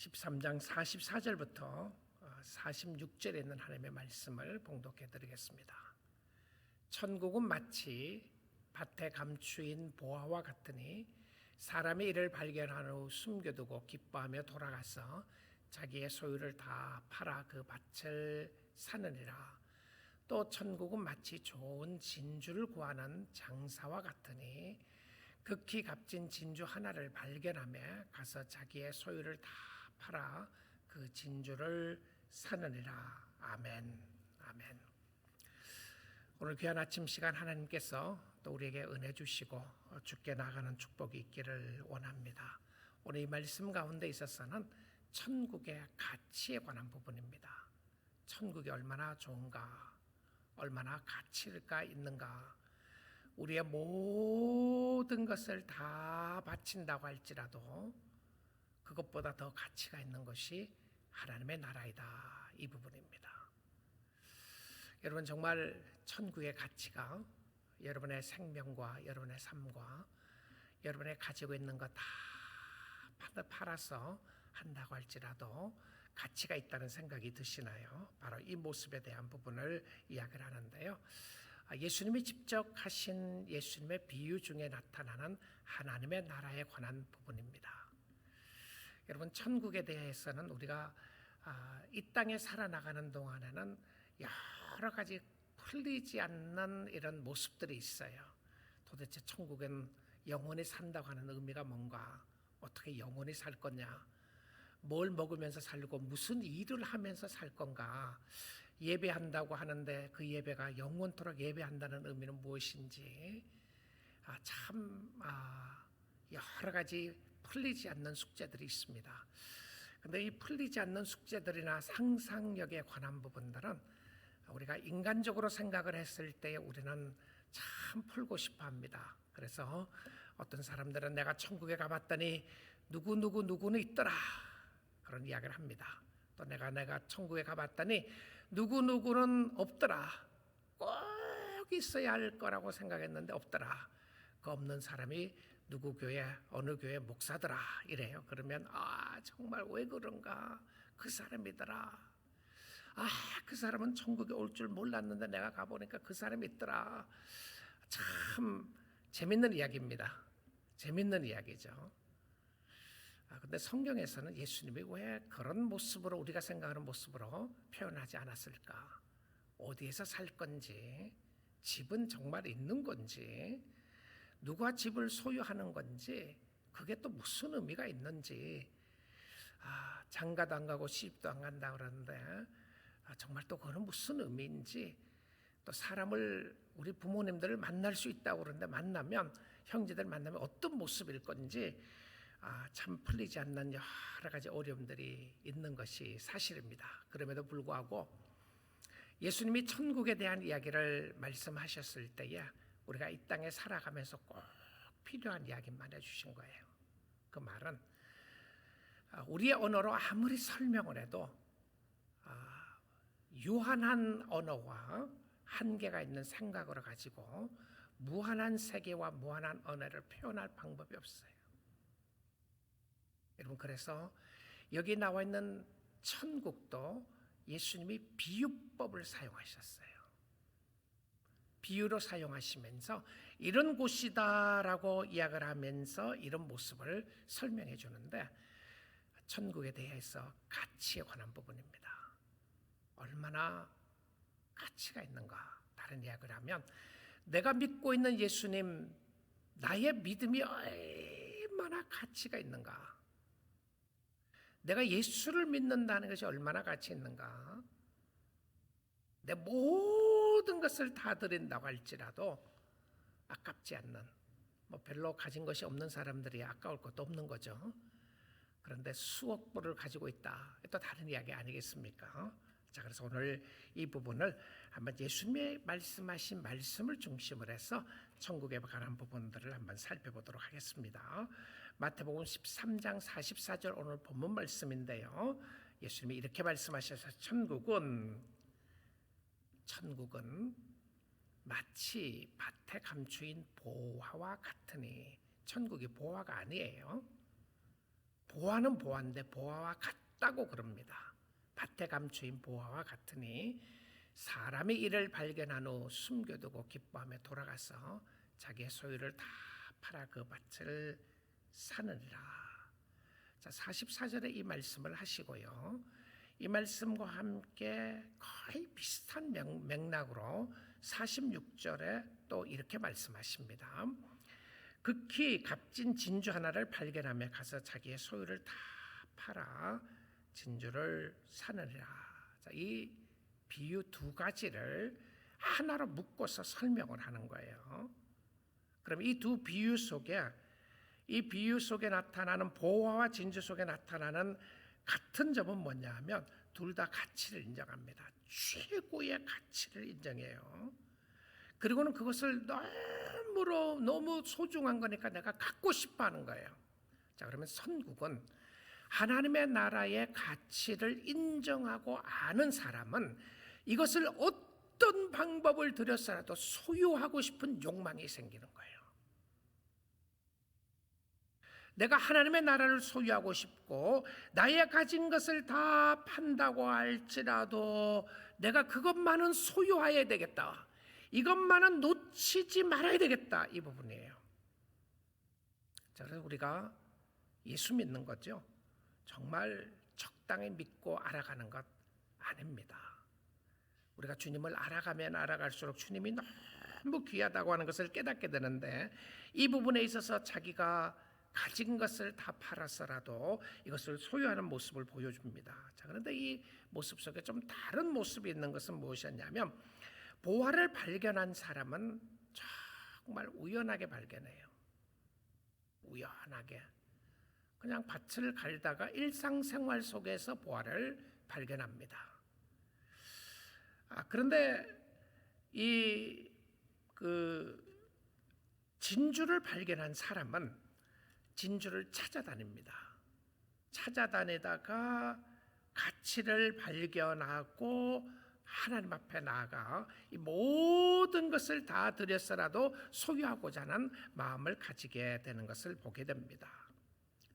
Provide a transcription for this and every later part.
13장 44절부터 46절에 있는 하나님의 말씀을 봉독해 드리겠습니다. 천국은 마치 밭에 감추인 보화와 같으니 사람이 이를 발견한 후 숨겨두고 기뻐하며 돌아가서 자기의 소유를 다 팔아 그 밭을 사느니라. 또 천국은 마치 좋은 진주를 구하는 장사와 같으니 극히 값진 진주 하나를 발견하며 가서 자기의 소유를 다 팔아 그 진주를 사느니라. 아멘. 아멘. 오늘 귀한 아침 시간 하나님께서 또 우리에게 은혜 주시고 죽게 나가는 축복이 있기를 원합니다. 오늘 이 말씀 가운데 있어서는 천국의 가치에 관한 부분입니다. 천국이 얼마나 좋은가, 얼마나 가치가 있는가, 우리의 모든 것을 다 바친다고 할지라도 그것보다 더 가치가 있는 것이 하나님의 나라이다. 이 부분입니다. 여러분 정말 천국의 가치가 여러분의 생명과 여러분의 삶과 여러분의 가지고 있는 것 다 팔아서 한다고 할지라도 가치가 있다는 생각이 드시나요? 바로 이 모습에 대한 부분을 이야기를 하는데요. 예수님이 직접 하신 예수님의 비유 중에 나타나는 하나님의 나라에 관한 부분입니다. 여러분 천국에 대해서는 우리가 이 땅에 살아나가는 동안에는 여러 가지 풀리지 않는 이런 모습들이 있어요. 도대체 천국엔 영원히 산다고 하는 의미가 뭔가? 어떻게 영원히 살 거냐? 뭘 먹으면서 살고 무슨 일을 하면서 살 건가? 예배한다고 하는데 그 예배가 영원토록 예배한다는 의미는 무엇인지 아, 참 아, 여러 가지 풀리지 않는 숙제들이 있습니다. 근데 이 풀리지 않는 숙제들이나 상상력에 관한 부분들은 우리가 인간적으로 생각을 했을 때 우리는 참 풀고 싶어 합니다. 그래서 어떤 사람들은 내가 천국에 가봤더니 누구 누구 누구는 있더라 그런 이야기를 합니다. 또 내가 내가 천국에 가봤더니 누구 누구는 없더라. 꼭 있어야 할 거라고 생각했는데 없더라. 그 없는 사람이 누구 교회 어느 교회 목사더라 이래요. 그러면 아 정말 왜 그런가 그 사람이더라. 아, 그 사람은 천국에 올 줄 몰랐는데 내가 가보니까 그 사람이 있더라. 참 재밌는 이야기입니다. 재밌는 이야기죠. 아, 근데 성경에서는 예수님이 왜 그런 모습으로 우리가 생각하는 모습으로 표현하지 않았을까? 어디에서 살 건지, 집은 정말 있는 건지, 누가 집을 소유하는 건지, 그게 또 무슨 의미가 있는지, 아, 장가도 안 가고 시집도 안 간다 그러는데, 아, 정말 또 그거는 무슨 의미인지. 또 사람을 우리 부모님들을 만날 수 있다고 그러는데 만나면 형제들 만나면 어떤 모습일 건지 아, 참 풀리지 않는 여러 가지 어려움들이 있는 것이 사실입니다. 그럼에도 불구하고 예수님이 천국에 대한 이야기를 말씀하셨을 때에 우리가 이 땅에 살아가면서 꼭 필요한 이야기만 해주신 거예요. 그 말은 아, 우리의 언어로 아무리 설명을 해도 유한한 언어와 한계가 있는 생각으로 가지고 무한한 세계와 무한한 언어를 표현할 방법이 없어요. 여러분 그래서 여기 나와 있는 천국도 예수님이 비유법을 사용하셨어요. 비유로 사용하시면서 이런 곳이다라고 이야기를 하면서 이런 모습을 설명해 주는데 천국에 대해서 가치에 관한 부분입니다. 얼마나 가치가 있는가. 다른 이야기를 하면 내가 믿고 있는 예수님 나의 믿음이 얼마나 가치가 있는가. 내가 예수를 믿는다는 것이 얼마나 가치 있는가. 내 모든 것을 다 드린다고 할지라도 아깝지 않는 뭐 별로 가진 것이 없는 사람들이 아까울 것도 없는 거죠. 그런데 수억 불을 가지고 있다. 또 다른 이야기 아니겠습니까? 자, 그래서 오늘 이 부분을 한번 예수님의 말씀하신 말씀을 중심으로 해서 천국에 관한 부분들을 한번 살펴보도록 하겠습니다. 마태복음 13장 44절 오늘 본문 말씀인데요. 예수님이 이렇게 말씀하셔서 천국은 천국은 마치 밭에 감추인 보화와 같으니 천국이 보화가 아니에요. 보아는 보아인데 보아와 같다고 그럽니다. 밭에 감추인 보아와 같으니 사람이 이를 발견한 후 숨겨두고 기뻐하며 돌아가서 자기의 소유를 다 팔아 그 밭을 사느니라. 자, 44절에 이 말씀을 하시고요. 이 말씀과 함께 거의 비슷한 명- 맥락으로 46절에 또 이렇게 말씀하십니다. 극히 값진 진주 하나를 발견하며 가서 자기의 소유를 다 팔아 진주를 사느니라. 자, 이 비유 두 가지를 하나로 묶어서 설명을 하는 거예요. 그럼 이 두 비유 속에 이 비유 속에 나타나는 보화와 진주 속에 나타나는 같은 점은 뭐냐 하면 둘 다 가치를 인정합니다. 최고의 가치를 인정해요. 그리고는 그것을 너무로 너무 소중한 거니까 내가 갖고 싶어 하는 거예요. 자, 그러면 선국은 하나님의 나라의 가치를 인정하고 아는 사람은 이것을 어떤 방법을 들여서라도 소유하고 싶은 욕망이 생기는 거예요. 내가 하나님의 나라를 소유하고 싶고 나의 가진 것을 다 판다고 할지라도 내가 그것만은 소유해야 되겠다. 이것만은 놓치지 말아야 되겠다. 이 부분이에요. 자, 그래서 우리가 예수 믿는 거죠. 정말 적당히 믿고 알아가는 것 아닙니다. 우리가 주님을 알아가면 알아갈수록 주님이 너무 귀하다고 하는 것을 깨닫게 되는데 이 부분에 있어서 자기가 가진 것을 다 팔아서라도 이것을 소유하는 모습을 보여줍니다. 자, 그런데 이 모습 속에 좀 다른 모습이 있는 것은 무엇이었냐면 보화를 발견한 사람은 정말 우연하게 발견해요. 우연하게. 그냥 밭을 갈다가 일상생활 속에서 보화를 발견합니다. 아, 그런데 이 그 진주를 발견한 사람은 진주를 찾아다닙니다. 찾아다니다가 가치를 발견하고 하나님 앞에 나아가 이 모든 것을 다 들여서라도 소유하고자 하는 마음을 가지게 되는 것을 보게 됩니다.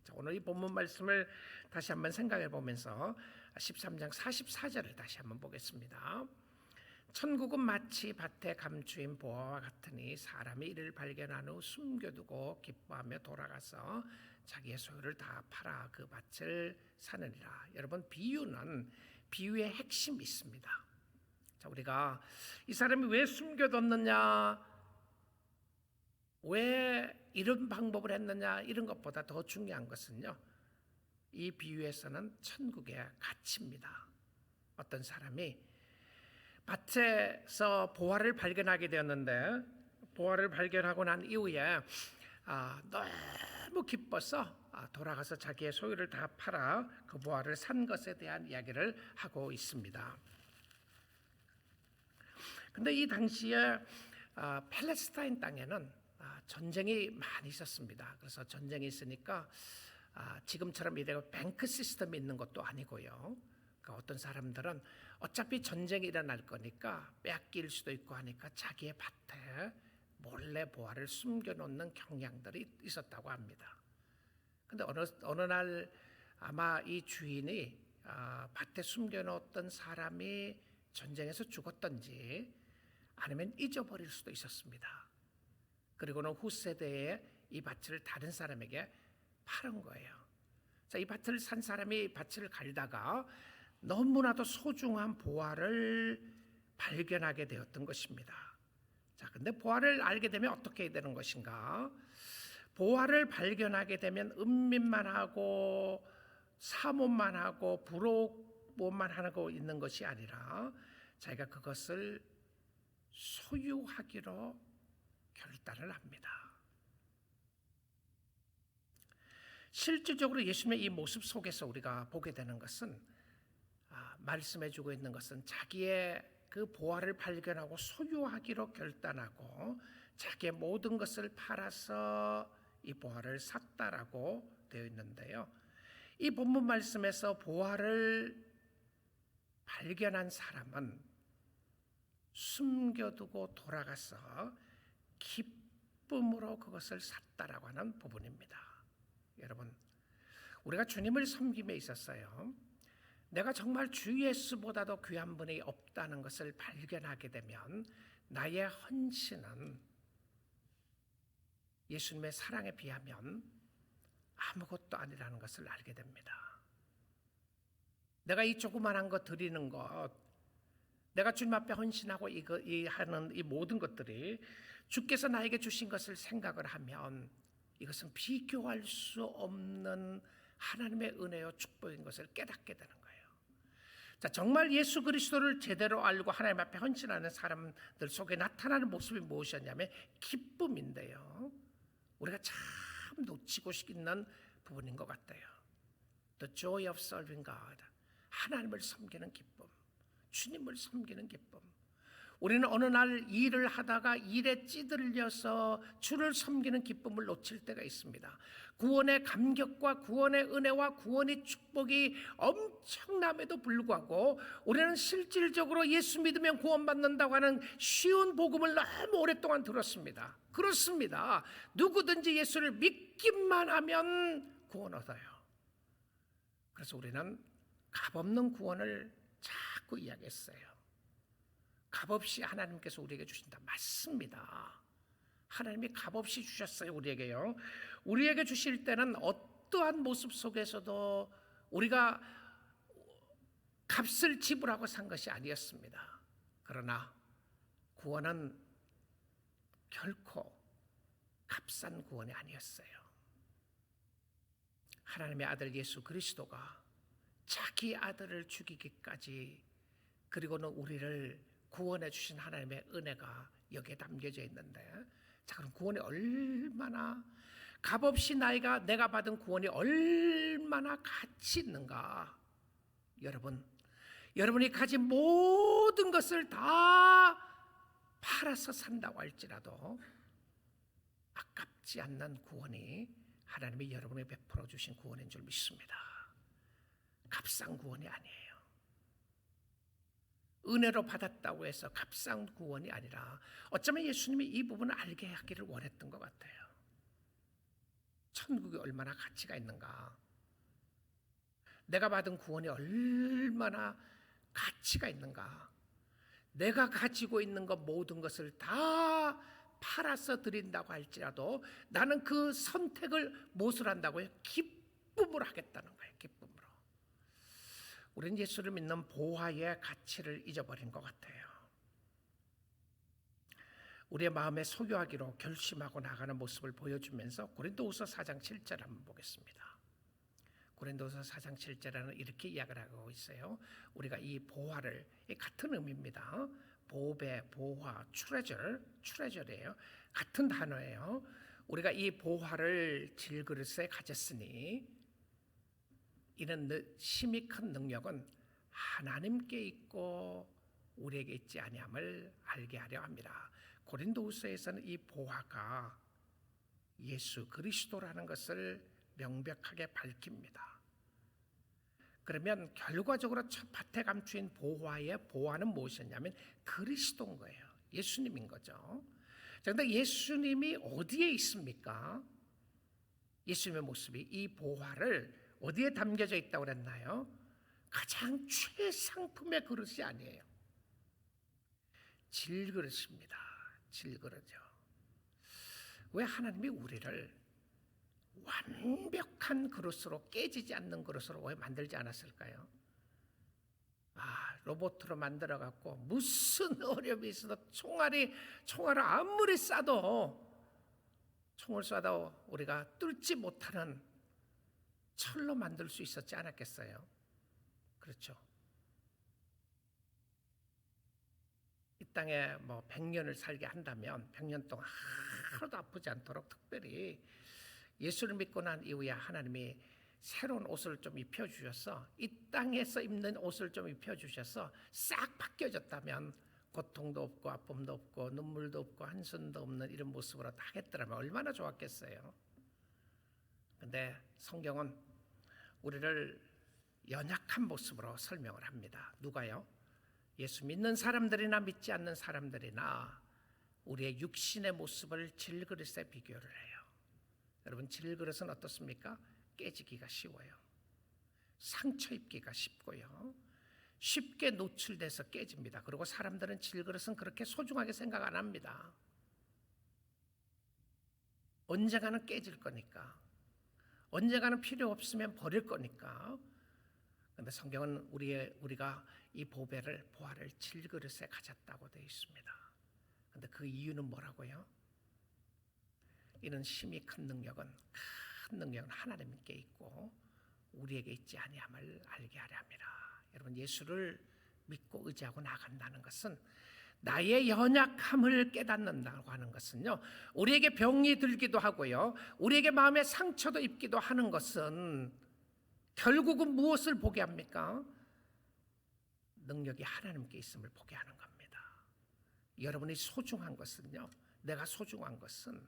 자, 오늘 이 본문 말씀을 다시 한번 생각해 보면서 13장 44절을 다시 한번 보겠습니다. 천국은 마치 밭에 감추인 보화와 같으니 사람이 이를 발견한 후 숨겨두고 기뻐하며 돌아가서 자기의 소유를 다 팔아 그 밭을 사느니라. 여러분 비유는 비유의 핵심이 있습니다. 자, 우리가 이 사람이 왜 숨겨뒀느냐, 왜 이런 방법을 했느냐 이런 것보다 더 중요한 것은요. 이 비유에서는 천국의 가치입니다. 어떤 사람이 밭에서 보화를 발견하게 되었는데 보화를 발견하고 난 이후에 아, 너무 기뻐서 아, 돌아가서 자기의 소유를 다 팔아 그 보화를 산 것에 대한 이야기를 하고 있습니다. 근데 이 당시에 아, 팔레스타인 땅에는 아, 전쟁이 많이 있었습니다. 그래서 전쟁이 있으니까 아, 지금처럼 이래 뱅크 시스템이 있는 것도 아니고요. 그러니까 어떤 사람들은 어차피 전쟁이 일어날 거니까 빼앗길 수도 있고 하니까 자기의 밭에 몰래 보화를 숨겨놓는 경향들이 있었다고 합니다. 근데 어느 어느 날 아마 이 주인이 아, 밭에 숨겨놓았던 사람이 전쟁에서 죽었던지 아니면 잊어버릴 수도 있었습니다. 그리고는 후 세대에 이 밭을 다른 사람에게 팔은 거예요. 자, 이 밭을 산 사람이 밭을 갈다가 너무나도 소중한 보화를 발견하게 되었던 것입니다. 자, 근데 보화를 알게 되면 어떻게 되는 것인가? 보화를 발견하게 되면 은밀만 하고 사모만 하고 부러움만 하고 있는 것이 아니라 자기가 그것을 소유하기로 결단을 합니다. 실질적으로 예수님의 이 모습 속에서 우리가 보게 되는 것은 아, 말씀해주고 있는 것은 자기의 그 보화를 발견하고 소유하기로 결단하고 자기의 모든 것을 팔아서 이 보화를 샀다라고 되어 있는데요. 이 본문 말씀에서 보화를 발견한 사람은 숨겨두고 돌아가서 기쁨으로 그것을 샀다라고 하는 부분입니다. 여러분, 우리가 주님을 섬김에 있었어요. 내가 정말 주 예수보다도 귀한 분이 없다는 것을 발견하게 되면 나의 헌신은 예수님의 사랑에 비하면 아무것도 아니라는 것을 알게 됩니다. 내가 이 조그만한 거 드리는 것, 내가 주님 앞에 헌신하고 이거 이 하는 이 모든 것들이 주께서 나에게 주신 것을 생각을 하면 이것은 비교할 수 없는 하나님의 은혜요 축복인 것을 깨닫게 되는 거예요. 자, 정말 예수 그리스도를 제대로 알고 하나님 앞에 헌신하는 사람들 속에 나타나는 모습이 무엇이었냐면 기쁨인데요. 우리가 참 놓치고 있는 부분인 것 같아요. The joy of serving God. 하나님을 섬기는 기쁨. 주님을 섬기는 기쁨. 우리는 어느 날 일을 하다가 일에 찌들려서 주를 섬기는 기쁨을 놓칠 때가 있습니다. 구원의 감격과 구원의 은혜와 구원의 축복이 엄청남에도 불구하고 우리는 실질적으로 예수 믿으면 구원받는다고 하는 쉬운 복음을 너무 오랫동안 들었습니다. 그렇습니다. 누구든지 예수를 믿기만 하면 구원 얻어요. 그래서 우리는 값없는 구원을 자꾸 이야기했어요. 값없이 하나님께서 우리에게 주신다. 맞습니다. 하나님이 값없이 주셨어요, 우리에게요. 우리에게 주실 때는 어떠한 모습 속에서도 우리가 값을 지불하고 산 것이 아니었습니다. 그러나 구원은 결코 값싼 구원이 아니었어요. 하나님의 아들 예수 그리스도가 자기 아들을 죽이기까지 그리고는 우리를 구원해 주신 하나님의 은혜가 여기에 담겨져 있는데 자 그럼 구원이 얼마나 값없이 나이가 내가 받은 구원이 얼마나 가치 있는가 여러분 여러분이 가진 모든 것을 다 팔아서 산다고 할지라도 아깝지 않는 구원이 하나님이 여러분에 베풀어 주신 구원인 줄 믿습니다. 값싼 구원이 아니에요. 은혜로 받았다고 해서 값싼 구원이 아니라 어쩌면 예수님이 이 부분을 알게 하기를 원했던 것 같아요. 천국이 얼마나 가치가 있는가. 내가 받은 구원이 얼마나 가치가 있는가. 내가 가지고 있는 것 모든 것을 다 팔아서 드린다고 할지라도 나는 그 선택을 무엇을 한다고요? 기쁨으로 하겠다는 거예요. 기쁨으로. 우리는 예수를 믿는 보화의 가치를 잊어버린 것 같아요. 우리의 마음에 소유하기로 결심하고 나가는 모습을 보여주면서 고린도후서 4장 7절 한번 보겠습니다. 고린도서 4장 7절에는 이렇게 이야기를 하고 있어요. 우리가 이 보화를 같은 의미입니다. 보배, 보화, 트레저, 트레저래요. 같은 단어예요. 우리가 이 보화를 질그릇에 가졌으니 이는 심히 큰 능력은 하나님께 있고 우리에게 있지 아니함을 알게 하려 합니다. 고린도후서에서는 이 보화가 예수 그리스도라는 것을 명백하게 밝힙니다. 그러면 결과적으로 첫 밭에 감추인 보화의 보화는 무엇이었냐면 그리스도인 거예요. 예수님인 거죠. 그런데 예수님이 어디에 있습니까? 예수님의 모습이 이 보화를 어디에 담겨져 있다고 그랬나요? 가장 최상품의 그릇이 아니에요. 질그릇입니다. 질그릇이요. 왜 하나님이 우리를 완벽한 그릇으로 깨지지 않는 그릇으로 왜 만들지 않았을까요? 아, 로봇으로 만들어 갖고 무슨 어려움이 있어도 총알이 총알을 아무리 쏴도 총을 쏴도 우리가 뚫지 못하는 철로 만들 수 있었지 않았겠어요? 그렇죠. 이 땅에 뭐 100년을 살게 한다면 100년 동안 하나도 아프지 않도록 특별히 예수를 믿고 난 이후에 하나님이 새로운 옷을 좀 입혀 주셔서 이 땅에서 입는 옷을 좀 입혀 주셔서 싹 바뀌어졌다면 고통도 없고 아픔도 없고 눈물도 없고 한숨도 없는 이런 모습으로 다 했더라면 얼마나 좋았겠어요. 근데 성경은 우리를 연약한 모습으로 설명을 합니다. 누가요? 예수 믿는 사람들이나 믿지 않는 사람들이나 우리의 육신의 모습을 질그릇에 비교를 해요. 여러분 질그릇은 어떻습니까? 깨지기가 쉬워요. 상처 입기가 쉽고요. 쉽게 노출돼서 깨집니다. 그리고 사람들은 질그릇은 그렇게 소중하게 생각 안 합니다. 언젠가는 깨질 거니까. 언젠가는 필요 없으면 버릴 거니까. 근데 성경은 우리의 우리가 이 보배를 보화를 질그릇에 가졌다고 되어 있습니다. 근데 그 이유는 뭐라고요? 이는 심히 큰 능력은 큰 능력은 하나님께 있고 우리에게 있지 아니함을 알게 하려 함이라. 여러분 예수를 믿고 의지하고 나간다는 것은 나의 연약함을 깨닫는다고 하는 것은요. 우리에게 병이 들기도 하고요. 우리에게 마음의 상처도 입기도 하는 것은 결국은 무엇을 보게 합니까? 능력이 하나님께 있음을 보게 하는 겁니다. 여러분이 소중한 것은요. 내가 소중한 것은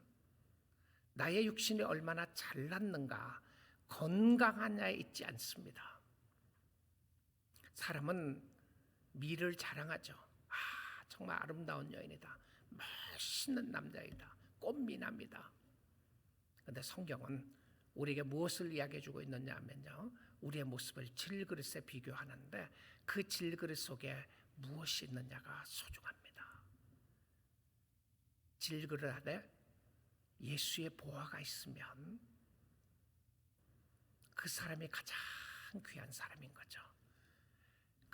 나의 육신이 얼마나 잘났는가 건강하냐에 있지 않습니다. 사람은 미를 자랑하죠. 아, 정말 아름다운 여인이다. 멋있는 남자이다. 꽃미남이다. 근데 성경은 우리에게 무엇을 이야기해 주고 있느냐 하면요. 우리의 모습을 질그릇에 비교하는데 그 질그릇 속에 무엇이 있느냐가 소중합니다. 질그릇 안에 예수의 보화가 있으면 그 사람이 가장 귀한 사람인 거죠.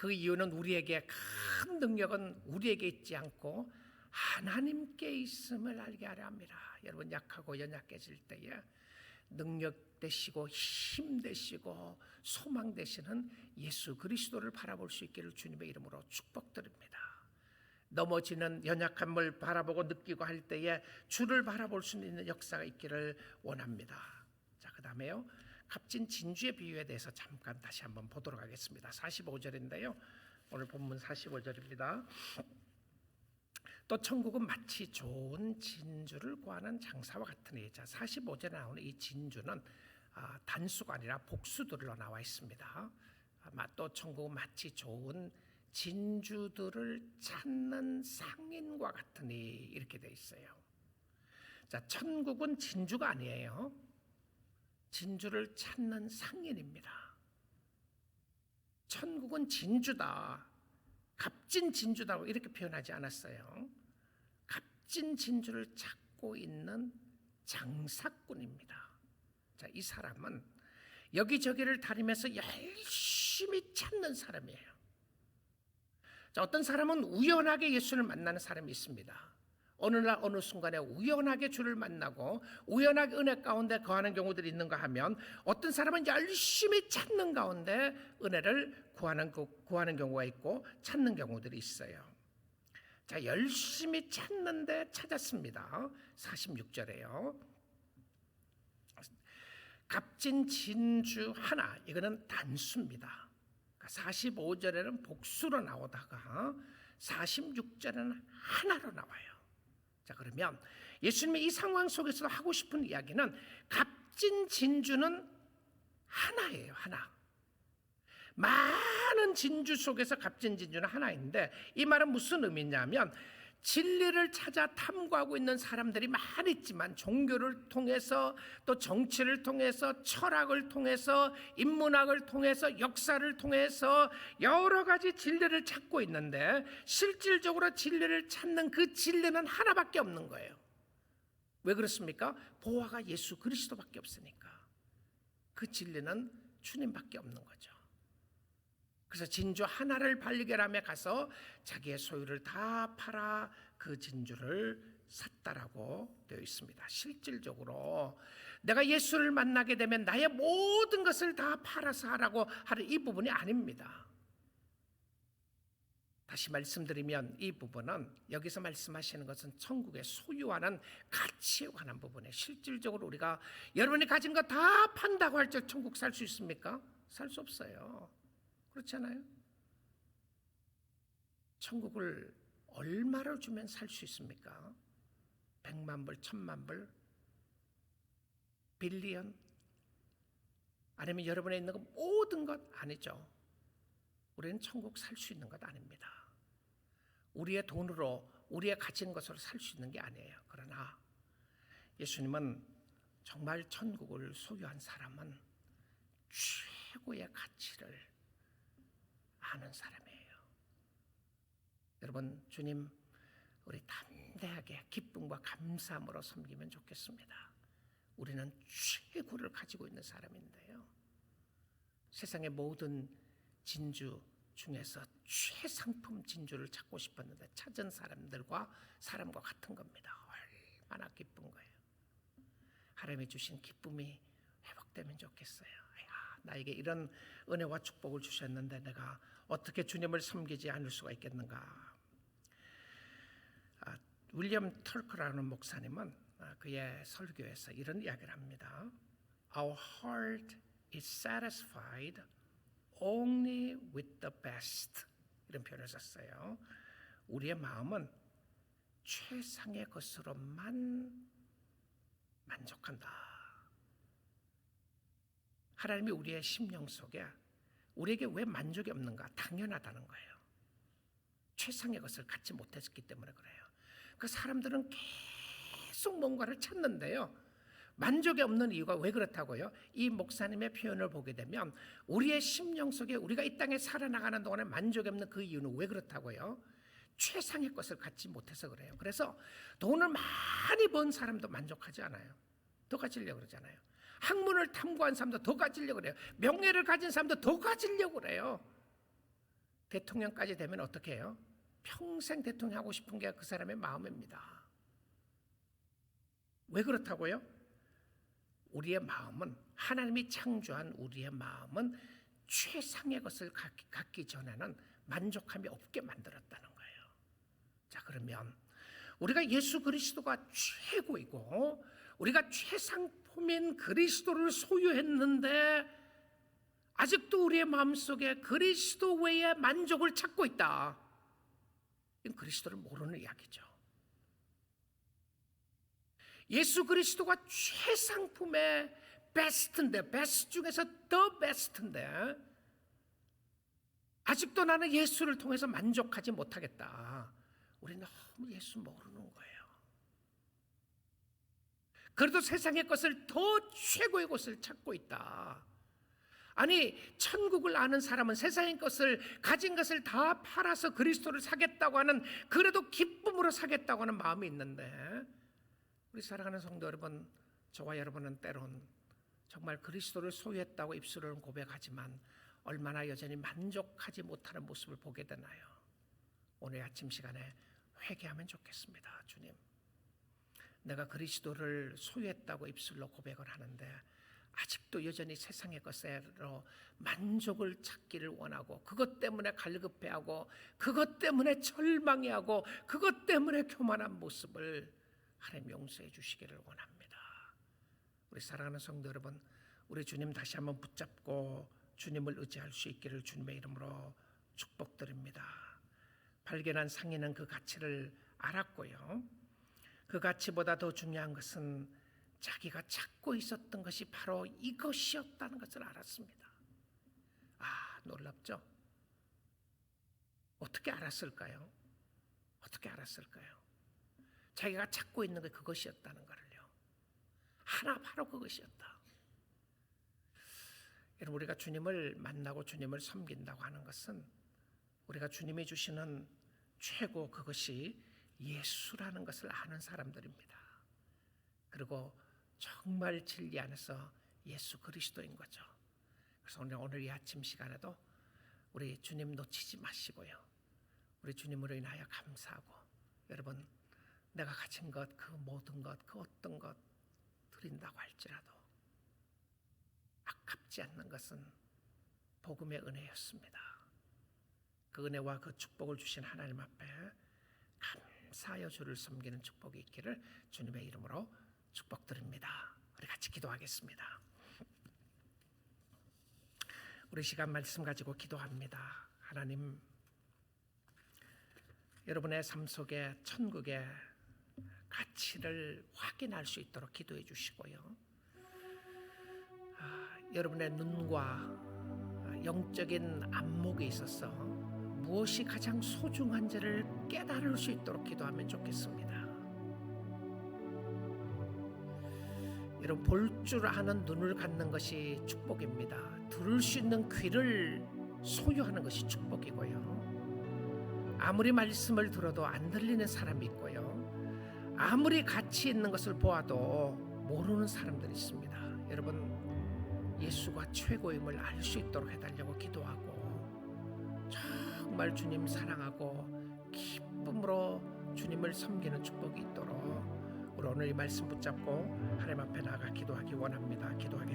그 이유는 우리에게 큰 능력은 우리에게 있지 않고 하나님께 있음을 알게 하려 합니다. 여러분 약하고 연약해질 때에 능력 되시고 힘 되시고 소망 되시는 예수 그리스도를 바라볼 수 있기를 주님의 이름으로 축복드립니다. 넘어지는 연약함을 바라보고 느끼고 할 때에 주를 바라볼 수 있는 역사가 있기를 원합니다. 자, 그다음에요. 값진 진주의 비유에 대해서 잠깐 다시 한번 보도록 하겠습니다. 45절인데요. 오늘 본문 45절입니다. 또 천국은 마치 좋은 진주를 구하는 장사와 같으니 자 45절에 나오는 이 진주는 아, 단수가 아니라 복수들로 나와 있습니다. 아, 또 천국은 마치 좋은 진주들을 찾는 상인과 같으니 이렇게 돼 있어요. 자 천국은 진주가 아니에요. 진주를 찾는 상인입니다. 천국은 진주다. 값진 진주다고 이렇게 표현하지 않았어요. 값진 진주를 찾고 있는 장사꾼입니다. 자, 이 사람은 여기저기를 다니면서 열심히 찾는 사람이에요. 자, 어떤 사람은 우연하게 예수를 만나는 사람이 있습니다. 어느 날 어느 순간에 우연하게 주를 만나고 우연하게 은혜 가운데 거하는 경우들이 있는가 하면 어떤 사람은 열심히 찾는 가운데 은혜를 구하는 구하는 경우가 있고 찾는 경우들이 있어요. 자, 열심히 찾는데 찾았습니다. 46절에요. 값진 진주 하나 이거는 단수입니다. 45절에는 그러니까 복수로 나오다가 46절에는 하나로 나와요. 자 그러면 예수님이 이 상황 속에서 하고 싶은 이야기는 값진 진주는 하나예요 하나. 많은 진주 속에서 값진 진주는 하나인데 이 말은 무슨 의미냐면 진리를 찾아 탐구하고 있는 사람들이 많이 있지만 종교를 통해서 또 정치를 통해서 철학을 통해서 인문학을 통해서 역사를 통해서 여러 가지 진리를 찾고 있는데 실질적으로 진리를 찾는 그 진리는 하나밖에 없는 거예요. 왜 그렇습니까? 보화가 예수 그리스도밖에 없으니까. 그 진리는 주님밖에 없는 거죠. 그래서 진주 하나를 발견함에 가서 자기의 소유를 다 팔아 그 진주를 샀다라고 되어 있습니다. 실질적으로 내가 예수를 만나게 되면 나의 모든 것을 다 팔아서 하라고 하는 이 부분이 아닙니다. 다시 말씀드리면 이 부분은 여기서 말씀하시는 것은 천국의 소유하는 가치에 관한 부분에 실질적으로 우리가 여러분이 가진 거 다 판다고 할 때 천국 살 수 있습니까? 살 수 없어요. 그렇잖아요. 천국을 얼마를 주면 살 수 있습니까? 백만 불, 천만 불, 빌리언 아니면 여러분에 있는 것 모든 것 아니죠. 우리는 천국 살 수 있는 것 아닙니다. 우리의 돈으로 우리의 가진 것으로 살 수 있는 게 아니에요. 그러나 예수님은 정말 천국을 소유한 사람은 최고의 가치를 아는 사람이에요. 여러분 주님 우리 담대하게 기쁨과 감사함으로 섬기면 좋겠습니다. 우리는 최고를 가지고 있는 사람인데요. 세상의 모든 진주 중에서 최상품 진주를 찾고 싶었는데 찾은 사람들과 사람과 같은 겁니다. 얼마나 기쁜 거예요. 하나님이 주신 기쁨이 회복되면 좋겠어요. 야, 나에게 이런 은혜와 축복을 주셨는데 내가 어떻게 주님을 섬기지 않을 수가 있겠는가? 아, 윌리엄 털크라는 목사님은 아, 그의 설교에서 이런 이야기를 합니다. Our heart is satisfied only with the best. 이런 표현을 썼어요. 우리의 마음은 최상의 것으로만 만족한다. 하나님이 우리의 심령 속에 우리에게 왜 만족이 없는가? 당연하다는 거예요. 최상의 것을 갖지 못했기 때문에 그래요. 그 사람들은 계속 뭔가를 찾는데요. 만족이 없는 이유가 왜 그렇다고요? 이 목사님의 표현을 보게 되면 우리의 심령 속에 우리가 이 땅에 살아나가는 동안에 만족이 없는 그 이유는 왜 그렇다고요? 최상의 것을 갖지 못해서 그래요. 그래서 돈을 많이 번 사람도 만족하지 않아요. 더 가지려고 그러잖아요. 학문을 탐구한 사람도 더 가지려고 그래요. 명예를 가진 사람도 더 가지려고 그래요. 대통령까지 되면 어떻게 해요? 평생 대통령 하고 싶은 게 그 사람의 마음입니다. 왜 그렇다고요? 우리의 마음은 하나님이 창조한 우리의 마음은 최상의 것을 갖기, 전에는 만족함이 없게 만들었다는 거예요. 자, 그러면 우리가 예수 그리스도가 최고이고 우리가 최상 품인 그리스도를 소유했는데 아직도 우리의 마음속에 그리스도 외에 만족을 찾고 있다. 이건 그리스도를 모르는 이야기죠. 예수 그리스도가 최상품의 베스트인데 베스트 중에서 더 베스트인데 아직도 나는 예수를 통해서 만족하지 못하겠다. 우리 너무 예수 모르는 거예요. 그래도 세상의 것을 더 최고의 것을 찾고 있다. 아니 천국을 아는 사람은 세상의 것을 가진 것을 다 팔아서 그리스도를 사겠다고 하는 그래도 기쁨으로 사겠다고 하는 마음이 있는데 우리 사랑하는 성도 여러분, 저와 여러분은 때론 정말 그리스도를 소유했다고 입술을 고백하지만 얼마나 여전히 만족하지 못하는 모습을 보게 되나요? 오늘 아침 시간에 회개하면 좋겠습니다, 주님. 내가 그리스도를 소유했다고 입술로 고백을 하는데 아직도 여전히 세상의 것으로 만족을 찾기를 원하고 그것 때문에 갈급해하고 그것 때문에 절망해하고 그것 때문에 교만한 모습을 하나님 용서해 주시기를 원합니다. 우리 사랑하는 성도 여러분, 우리 주님 다시 한번 붙잡고 주님을 의지할 수 있기를 주님의 이름으로 축복드립니다. 발견한 상인은 그 가치를 알았고요. 그 가치보다 더 중요한 것은 자기가 찾고 있었던 것이 바로 이것이었다는 것을 알았습니다. 아, 놀랍죠? 어떻게 알았을까요? 어떻게 알았을까요? 자기가 찾고 있는 게 그것이었다는 것을요. 하나 바로 그것이었다. 여러분 우리가 주님을 만나고 주님을 섬긴다고 하는 것은 우리가 주님이 주시는 최고 그것이 예수라는 것을 아는 사람들입니다. 그리고 정말 진리 안에서 예수 그리스도인 거죠. 그래서 오늘 오늘 이 아침 시간에도 우리 주님 놓치지 마시고요. 우리 주님으로 인하여 감사하고 여러분 내가 가진 것, 그 모든 것, 그 어떤 것 드린다고 할지라도 아깝지 않는 것은 복음의 은혜였습니다. 그 은혜와 그 축복을 주신 하나님 앞에 감 사하여 주를 섬기는 축복이 있기를 주님의 이름으로 축복드립니다. 우리 같이 기도하겠습니다. 우리 시간 말씀 가지고 기도합니다. 하나님, 여러분의 삶 속에 천국의 가치를 확인할 수 있도록 기도해 주시고요. 아, 여러분의 눈과 영적인 안목에 있어서 무엇이 가장 소중한지를 깨달을 수 있도록 기도하면 좋겠습니다. 여러분 볼줄 아는 눈을 갖는 것이 축복입니다. 들을 수 있는 귀를 소유하는 것이 축복이고요. 아무리 말씀을 들어도 안 들리는 사람이 있고요. 아무리 가치 있는 것을 보아도 모르는 사람들이 있습니다. 여러분 예수가 최고임을 알 수 있도록 해달라고 기도하고 정말 주님 사랑하고 기쁨으로 주님을 섬기는 축복이 있도록 우리 오늘 이 말씀 붙잡고 하나님 앞에 나가 기도하기 원합니다. 기도하겠습니다.